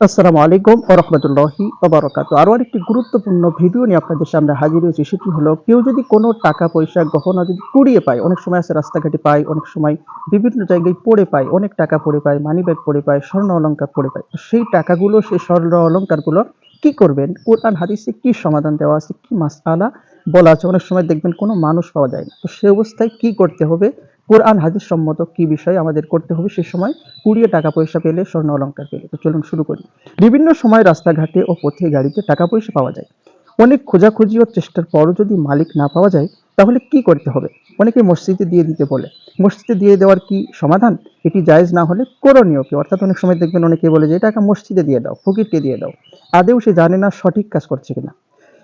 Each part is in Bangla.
আসসালামু আলাইকুম ও রহমতুল্লাহি ওবরাকাত আরও আরেকটি গুরুত্বপূর্ণ ভিডিও নিয়ে আপনাদের সামনে হাজির হয়েছি, সেটি হলো কেউ যদি কোনো টাকা, পয়সা, গহনা যদি কুড়িয়ে পায়, অনেক সময় আছে রাস্তাঘাটে পায়, অনেক সময় বিভিন্ন জায়গায় পড়ে পায়, অনেক টাকা পড়ে পায় মানি ব্যাগ পড়ে পায়, স্বর্ণ অলংকার পড়ে পায় সেই টাকাগুলো, সেই স্বর্ণ অলংকারগুলো কি করবেন? কোরআন, হাদিসে কি সমাধান দেওয়া আছে, কি মাসালা বলা আছে? অনেক সময় দেখবেন কোনো মানুষ পাওয়া যায় না। তো সে অবস্থায় কি করতে হবে? কোরআন হাদিস সম্মত কি বিষয় আমাদের করতে হবে সে সময় কুড়িয়ে টাকা পয়সা পেলে স্বর্ণ অলংকার পেলে। তো চলুন শুরু করি। বিভিন্ন সময় রাস্তাঘাটে ও পথে গাড়িতে টাকা পয়সা পাওয়া যায়। অনেক খোঁজাখুঁজি ও চেষ্টার পরও যদি মালিক না পাওয়া যায়, তাহলে কি করতে হবে? অনেকে মসজিদে দিয়ে দিতে বলে। মসজিদে দিয়ে দেওয়ার কি সমাধান? এটি জায়েজ না হলে করণীয় কি? অর্থাৎ অনেক সময় দেখবেন অনেকে বলে যে টাকা মসজিদে দিয়ে দাও, ফকিরকে দিয়ে দাও। আদেও সে জানে না সঠিক কাজ করছে কিনা।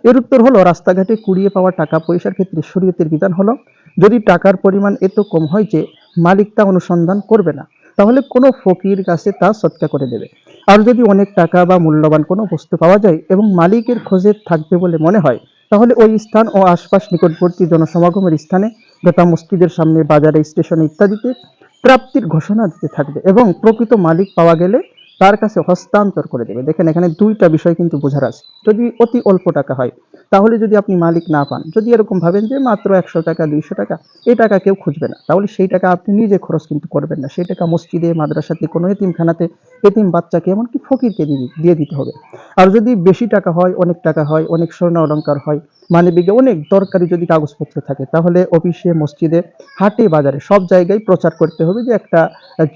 এর উত্তর হলো, রাস্তাঘাটে কুড়িয়ে পাওয়া টাকা পয়সার ক্ষেত্রে শরীয়তের বিধান হলো, যদি টাকার পরিমাণ এত কম হয় যে মালিক তা অনুসন্ধান করবে না, তাহলে কোনো ফকির কাছে তা সৎকা করে দেবে। আর যদি অনেক টাকা বা মূল্যবান কোনো বস্তু পাওয়া যায় এবং মালিকের খোঁজে থাকবে বলে মনে হয়, তাহলে ওই স্থান ও আশপাশ নিকটবর্তী জনসমাগমের স্থানে যথা মসজিদের সামনে, বাজারে, স্টেশনে ইত্যাদিতে প্রাপ্তির ঘোষণা দিতে থাকবে এবং প্রকৃত মালিক পাওয়া গেলে তার কাছে হস্তান্তর করে দেবে। দেখেন এখানে দুইটা বিষয় কিন্তু বোঝার আছে। যদি অতি অল্প টাকা হয় তাহলে যদি আপনি মালিক না পান, যদি এরকম ভাবেন যে মাত্র একশো টাকা, দুইশো টাকা, এই টাকা কেউ খুঁজবে না, তাহলে সেই টাকা আপনি নিজে খরচ কিন্তু করবেন না। সেই টাকা মসজিদে, মাদ্রাসাতে, কোনো এতিমখানাতে, এতিম বাচ্চাকে এমনকি ফকিরকে দিয়ে দিতে- দিয়ে দিতে হবে। আর যদি বেশি টাকা হয়, অনেক টাকা হয়, অনেক স্বর্ণ অলংকার হয় মানে বিজ্ঞে অনেক দরকারি যদি কাগজপত্র থাকে, তাহলে অফিসে, মসজিদে, হাটে, বাজারে সব জায়গায় প্রচার করতে হবে যে একটা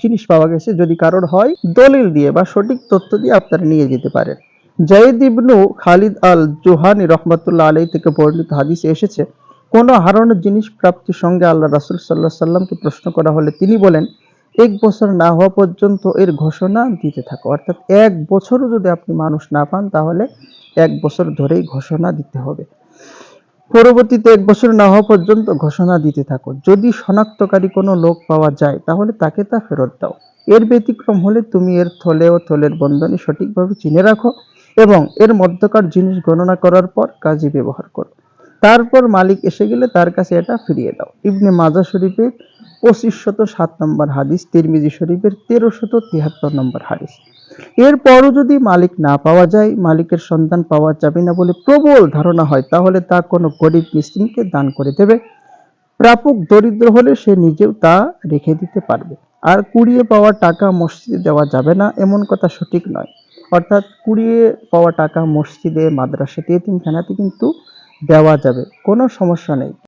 জিনিস পাওয়া গেছে, যদি কারোর হয়, দলিল দিয়ে বা সঠিক তথ্য দিয়ে আপনারা নিয়ে যেতে পারেন। জায়েদ ইবনু খালিদ আল জোহানি রহমতুল্লাহ আলাই থেকে বর্ণিত হাদিসে এসেছে, কোনো হারানোর জিনিস প্রাপ্তির সঙ্গে আল্লাহ রাসুল সাল্লাহ সাল্লামকে প্রশ্ন করা হলে তিনি বলেন, এক বছর না হওয়া পর্যন্ত এর ঘোষণা দিতে থাকো। অর্থাৎ এক বছরও যদি আপনি মানুষ না পান, তাহলে এক বছর ধরেই ঘোষণা দিতে হবে। পরবর্তীতে এক বছর না হওয়া পর্যন্ত ঘোষণা দিতে থাকো। যদি শনাক্তকারী কোনো লোক পাওয়া যায়, তাহলে তাকে তা ফেরত দাও। এর ব্যতিক্রম হলে তুমি এর থলে ও থলের বন্ধনী সঠিকভাবে চিনে রাখো। এবং এর মধ্যকার জিনিস গণনা করার পর কাজে ব্যবহার করো। তারপর মালিক এসে গেলে তার কাছে এটা ফিরিয়ে দাও। ইবনে মাজা শরীফের পঁচিশ শত সাত নম্বর হাদিস, তিরমিজি শরীফের তেরো শত তিয়াত্তর নম্বর হাদিস। এরপরও যদি মালিক না পাওয়া যায়, মালিকের সন্ধান পাওয়া যাবে না বলে প্রবল ধারণা হয়, তাহলে তা কোনো গরিব মিসকিনকে দান করে দেবে। প্রাপক দরিদ্র হলে সে নিজেও তা রেখে দিতে পারবে। আর কুড়িয়ে পাওয়া টাকা মসজিদে দেওয়া যাবে না, এমন কথা সঠিক নয়। অর্থাৎ কুড়িয়ে পাওয়া টাকা মসজিদে মাদ্রাসাতে এতিমখানাতে কিন্তু দেওয়া যাবে। কোনো সমস্যা নেই।